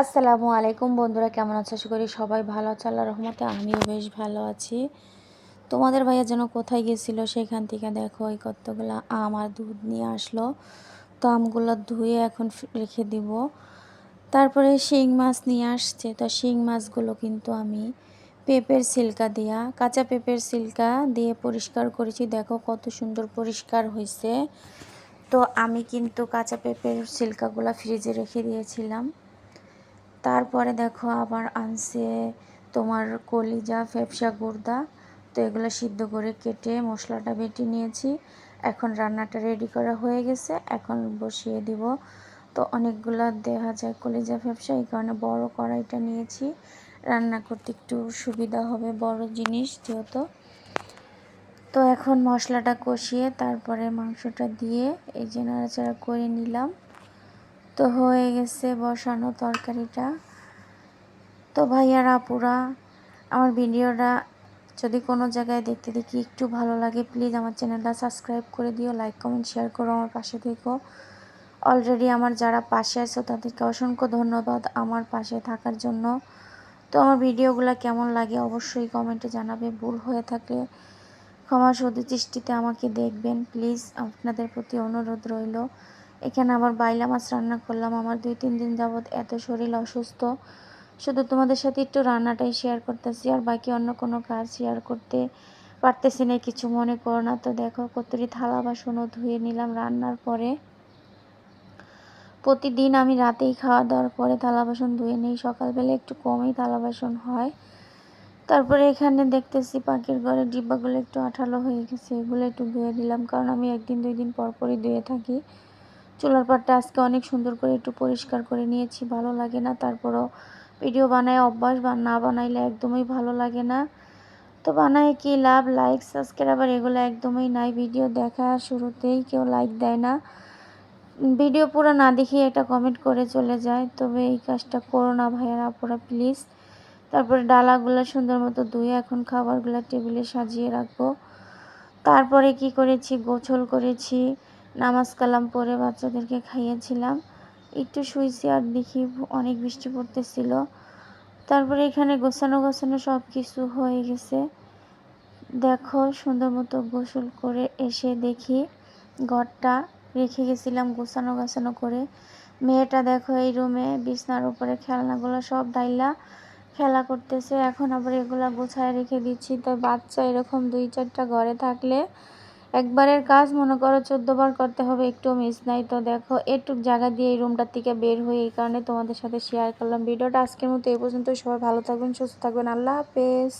আসসালামু আলাইকুম বন্ধুরা, কেমন আছো? আশা করি সবাই ভালো আছে। আল্লাহ রহমতে আমিও বেশ ভালো আছি। তোমাদের ভাইয়া যেন কোথায় গেছিল সেখান থেকে দেখো, এই কতগুলো আম আর দুধ নিয়ে আসলো। তো আমগুলো ধুয়ে এখন রেখে দিব। তারপরে শিং মাছ নিয়ে আসছে। তো শিং মাছগুলো কিন্তু আমি পেঁপের সিল্কা দিয়া, কাঁচা পেঁপের সিল্কা দিয়ে পরিষ্কার করেছি। দেখো কত সুন্দর পরিষ্কার হয়েছে। তো আমি কিন্তু কাঁচা পেঁপের সিল্কাগুলো ফ্রিজে রেখে দিয়েছিলাম। তারপরে দেখো আবার আনছে তোমার কলিজা, ফেপসা গুর্দা তো এগুলো সিদ্ধ করে কেটে মশলাটা বেটে নিয়েছি। এখন রান্নাটা রেডি করা হয়ে গেছে। এখন বসিয়ে দিব। তো অনেকগুলো দেখা যায় কলিজা, ফেপসা, এই কারণে বড় কড়াইটা নিয়েছি। রান্না করতে একটু সুবিধা হবে বড় জিনিস যেহেতু। তো এখন মশলাটা কষিয়ে তারপরে মাংসটা দিয়ে এই যে নাড়াচাড়া করে নিলাম। তো হয়ে গেছে বসানো তরকারিটা। তো ভাইয়ার, আপুরা, আমার ভিডিওটা যদি কোনো জায়গায় দেখতে দেখি একটু ভালো লাগে প্লিজ আমার চ্যানেলটা সাবস্ক্রাইব করে দিও লাইক কমেন্ট শেয়ার করো আমার পাশে থেকো। অলরেডি আমার যারা পাশে আছো তাদেরকে অসংখ্য ধন্যবাদ আমার পাশে থাকার জন্য। তো আমার ভিডিওগুলো কেমন লাগে অবশ্যই কমেন্টে জানাবে, ভুল হয়ে থাকলে ক্ষমা শুধু দৃষ্টিতে আমাকে দেখবেন। প্লিজ আপনাদের প্রতি অনুরোধ রইল। এখানে আবার বাইলা মাছ রান্না করলাম। আমার দুই, তিন দিন যাবৎ এত শরীর অসুস্থ। শুধু তোমাদের সাথে একটু রান্নাটাই শেয়ার করতেছি, আর বাকি অন্য কোনো কাজ শেয়ার করতে পারতেছি না, কিছু মনে করো না। তো দেখো, কতরি থালা বাসনও ধুয়ে নিলাম রান্নার পরে। প্রতিদিন আমি রাতেই খাওয়া দাওয়ার পরে থালা বাসন ধুয়ে নিই, সকালবেলা একটু কমই থালা বাসন হয়। তারপরে এখানে দেখতেছি পাখির ঘরের ডিব্বাগুলো একটু আঠালো হয়ে গেছে, এগুলো একটু ধুয়ে দিলাম কারণ আমি একদিন, দুই দিন পরপরই ধুয়ে থাকি। চুলার পাটটা আজকে অনেক সুন্দর করে একটু পরিষ্কার করে নিয়েছি, ভালো লাগে না। তারপরও ভিডিও বানায়, অভ্যাস বা না বানাইলে একদমই ভালো লাগে না। তো বানায় কি লাভ? লাইক সাবস্ক্রাইবার এগুলো একদমই নাই। ভিডিও দেখা শুরুতেই কেউ লাইক দেয় না। ভিডিও পুরো না দেখিয়ে এটা কমেন্ট করে চলে যায়। তবে এই কাজটা করো না ভাইয়ারা, আপুরা প্লিজ তারপরে ডালাগুলো সুন্দর মতো ধুয়ে এখন খাবারগুলো টেবিলে সাজিয়ে রাখব। তারপরে কি করেছি? গোছল করেছি। নামাজ কালাম পরে বাচ্চাদেরকে খাইয়েছিলাম। একটু শুয়েছি আর দেখি অনেক বৃষ্টি পড়তেছিল। তারপরে এখানে গোছানো গোছানো সব কিছু হয়ে গেছে। দেখো, সুন্দর মতো গোসল করে এসে দেখি ঘরটা রেখে গেছিলাম গোছানো গোছানো করে। মেয়েটা দেখো এই রুমে বিছনার উপরে খেলনাগুলো সব ডাইলা খেলা করতেছে। এখন আবার এগুলা গোছায় রেখে দিচ্ছি। তো বাচ্চা এরকম দুই চারটা ঘরে থাকলে একবারের কাজ মনে করো চোদ্দবার করতে হবে একটু মিস নাই। তো দেখো, এটুক জায়গা দিয়ে এই রুমটার থেকে বের হয়ে এই কারণে তোমাদের সাথে শেয়ার করলাম। ভিডিওটা আজকের মতো এই পর্যন্ত সবাই ভালো থাকবেন, সুস্থ থাকবেন। আল্লাহ হাফেজ।